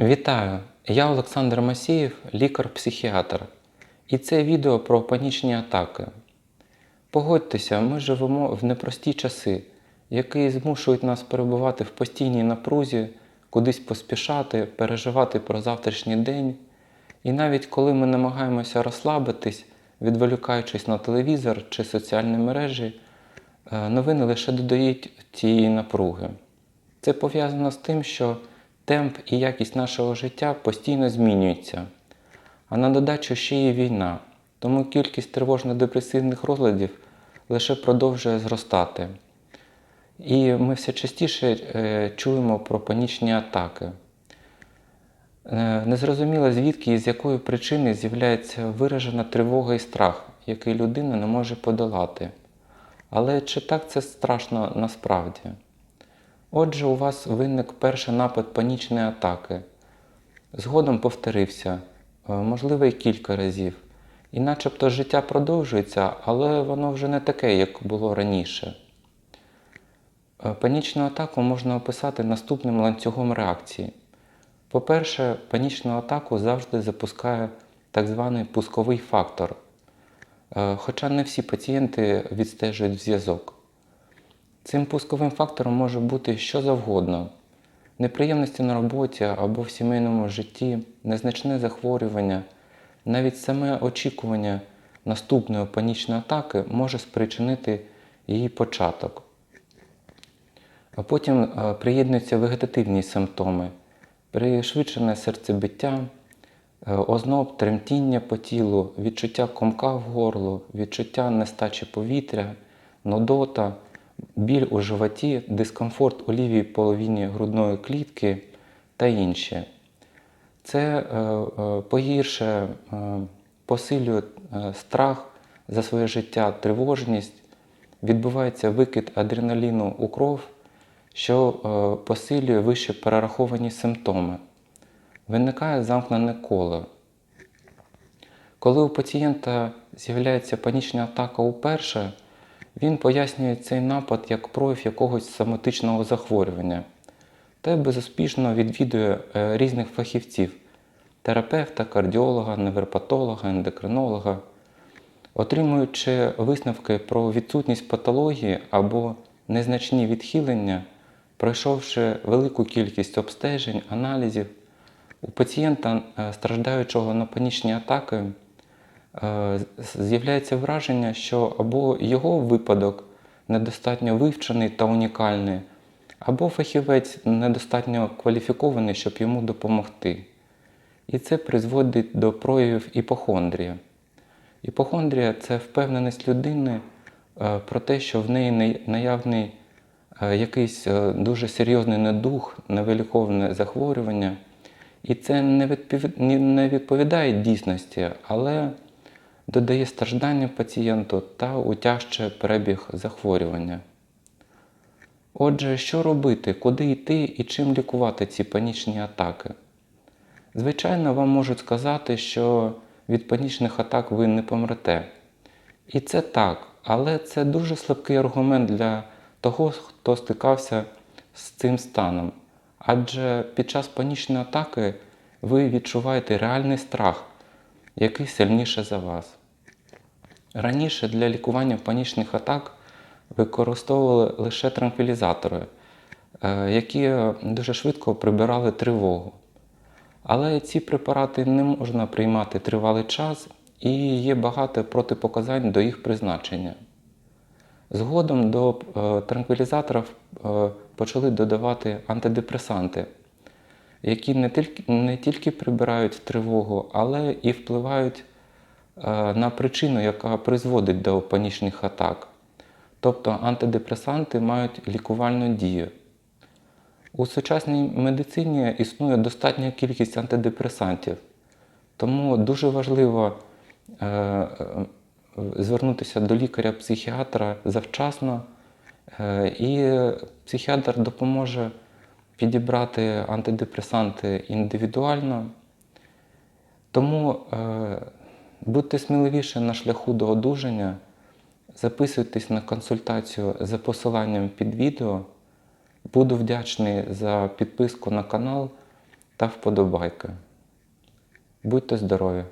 Вітаю! Я Олександр Масієв, лікар-психіатр. І це відео про панічні атаки. Погодьтеся, ми живемо в непрості часи, які змушують нас перебувати в постійній напрузі, кудись поспішати, переживати про завтрашній день. І навіть коли ми намагаємося розслабитись, відволікаючись на телевізор чи соціальні мережі, е, новини лише додають цієї напруги. Це пов'язано з тим, що темп і якість нашого життя постійно змінюються. А на додачу ще є війна, тому кількість тривожно-депресивних розладів лише продовжує зростати. І ми все частіше е, чуємо про панічні атаки. Е, Незрозуміло звідки і з якої причини з'являється виражена тривога і страх, який людина не може подолати. Але чи так це страшно насправді? Отже, у вас виник перший напад панічної атаки. Згодом повторився, е, можливо, і кілька разів. І начебто життя продовжується, але воно вже не таке, як було раніше. Е, Панічну атаку можна описати наступним ланцюгом реакції. По-перше, панічну атаку завжди запускає так званий пусковий фактор. Е, Хоча не всі пацієнти відстежують зв'язок. Цим пусковим фактором може бути що завгодно: неприємності на роботі або в сімейному житті, незначне захворювання, навіть саме очікування наступної панічної атаки може спричинити її початок. А потім е, приєднуються вегетативні симптоми, пришвидшене серцебиття, е, озноб, тремтіння по тілу, відчуття комка в горлу, відчуття нестачі повітря, нудота, біль у животі, дискомфорт у лівій половині грудної клітки та інші. Це е, е, погіршує, е, посилює страх за своє життя, тривожність, відбувається викид адреналіну у кров, що посилює вище перераховані симптоми. Виникає замкнене коло. Коли у пацієнта з'являється панічна атака уперше, він пояснює цей напад як прояв якогось соматичного захворювання. Та безуспішно відвідує е, різних фахівців терапевта, кардіолога, невропатолога, ендокринолога, отримуючи висновки про відсутність патології або незначні відхилення, пройшовши велику кількість обстежень, аналізів, у пацієнта, е, страждаючого на панічні атаки, з'являється враження, що або його випадок недостатньо вивчений та унікальний, або фахівець недостатньо кваліфікований, щоб йому допомогти. І це призводить до проявів іпохондрії. Іпохондрія це впевненість людини е, про те, що в неї наявний е, якийсь е, дуже серйозний недух, невиліковане захворювання. І це не відповідає дійсності, але додає страждання пацієнту та утяжчує перебіг захворювання. Отже, що робити, куди йти і чим лікувати ці панічні атаки? Звичайно, вам можуть сказати, що від панічних атак ви не помрете. І це так, але це дуже слабкий аргумент для того, хто стикався з цим станом. Адже під час панічної атаки ви відчуваєте реальний страх, який сильніше за вас. Раніше для лікування панічних атак використовували лише транквілізатори, е, які дуже швидко прибирали тривогу. Але ці препарати не можна приймати тривалий час і є багато протипоказань до їх призначення. Згодом до е, транквілізаторів е, почали додавати антидепресанти, які не тільки, не тільки прибирають тривогу, але і впливають е, на причину, яка призводить до панічних атак. Тобто антидепресанти мають лікувальну дію. У сучасній медицині існує достатня кількість антидепресантів, тому дуже важливо е, звернутися до лікаря-психіатра завчасно, е, і психіатр допоможе підібрати антидепресанти індивідуально. Тому е, будьте сміливіше на шляху до одужання, записуйтесь на консультацію за посиланням під відео. Буду вдячний за підписку на канал та вподобайки. Будьте здорові!